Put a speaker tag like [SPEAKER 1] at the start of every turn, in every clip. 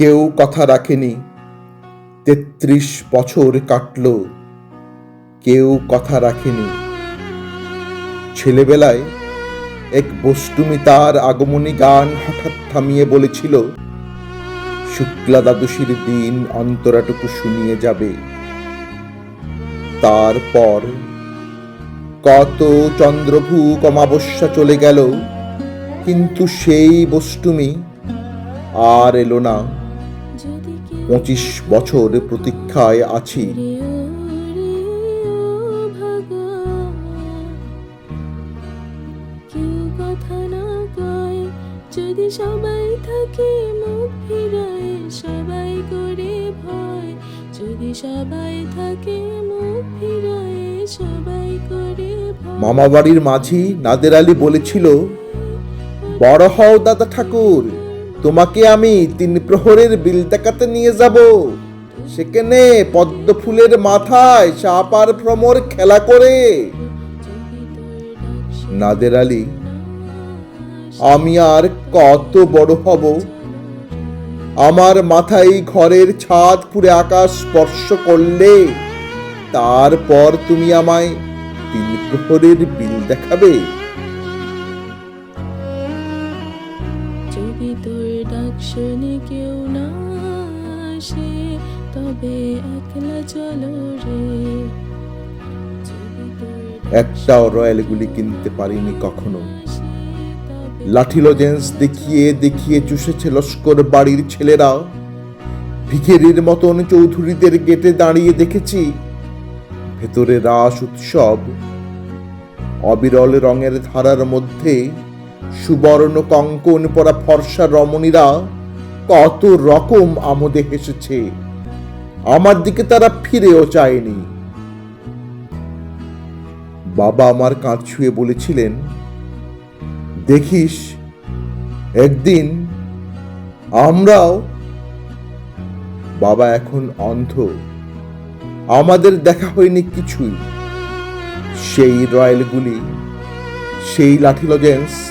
[SPEAKER 1] কেউ কথা রাখেনি। তেত্রিশ বছর কাটল। কেউ কথা রাখেনি। ছেলেবেলায় এক বষ্টুমি তার আগমনী গান হঠাৎ থামিয়ে বলেছিল শুক্লা দ্বাদশীর দিন অন্তরাটুকু শুনিয়ে যাবে। তারপর কত চন্দ্রভূ অমাবস্যা চলে গেল, কিন্তু সেই বষ্টুমি আর এলো না। পঁচিশ বছর প্রতীক্ষায় আছি।
[SPEAKER 2] যদি সবাই থাকে মুখ ফিরায় সবাই করে ভয়। যদি সবাই থাকে মুখ ফিরায় সবাই করে ভয়।
[SPEAKER 1] মামা বাড়ির মাঝি নাদের আলী বলেছিল বড় হও দাদা ঠাকুর। তোমাকে আমি তিন প্রহরের বিল দেখাতে নিয়ে যাব। সেখানে পদ্ম ফুলের মাথায় সাপ আর ভ্রমর খেলা করে। নাদের আলী, আমি আর কত বড় হব? আমার মাথায় ঘরের ছাদ পুরে আকাশ স্পর্শ করলে, তারপর তুমি আমায় তিন প্রহরের বিল দেখাবে?
[SPEAKER 2] তোর ডাক শুনে কেউ না আসে তবে একলা চলো রে।
[SPEAKER 1] একটাও রয়্যালগুলি কিনতে পারিনি কখনো। লাঠি লজেন্স দেখিয়ে দেখিয়ে চুষেছে লস্কর বাড়ির ছেলেরা। ভিখেরির মতন চৌধুরীদের গেটে দাঁড়িয়ে দেখেছি। ভেতরে রাস উৎসব। অবিরল রঙের ধারার মধ্যে সুবর্ণ কঙ্কন পরা ফর্সা রমণীরা কত রকম আমোদে হেসেছে। আমার দিকে তারা ফিরেও চায়নি। বাবা আমার কাঁধ ছুঁয়ে বলেছিলেন, দেখিস, একদিন আমরাও বাবা এখন অন্ধ। আমাদের দেখা হয়নি কিছুই। সেই রয়্যালগুলি, সেই লাঠি লজেন্স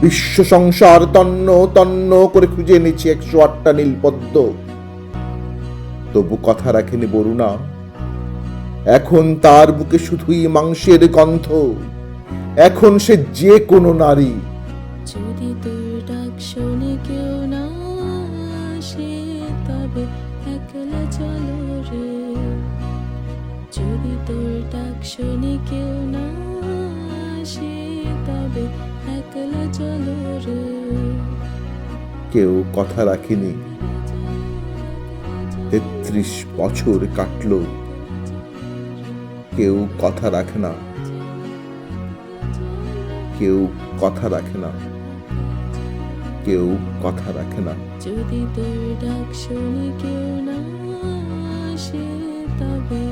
[SPEAKER 1] বিশ্ব সংসার তন্ন তন্ন করে খুঁজে এনেছি একশো আটটা নীলপদ্ম। তবু কথা রাখেনি বরুণা। এখন তার বুকে শুধুই মাংসের গন্ধ। এখন সে যে কোনো নারী।
[SPEAKER 2] যদি তোর ডাক শুনে কেউ না আসে, তবে একলা চলো রে। যদি তোর ডাক শুনে কেউ না আসে, তবে
[SPEAKER 1] কেউ কথা রাখেনি। তেত্রিশ বছর কাটল। কেউ কথা রাখে না। কেউ কথা রাখে না। কেউ কথা রাখে না।
[SPEAKER 2] যদি তোর ডাক শুনে কেউ না আসে তবে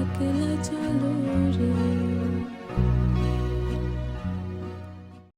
[SPEAKER 2] একলা চলো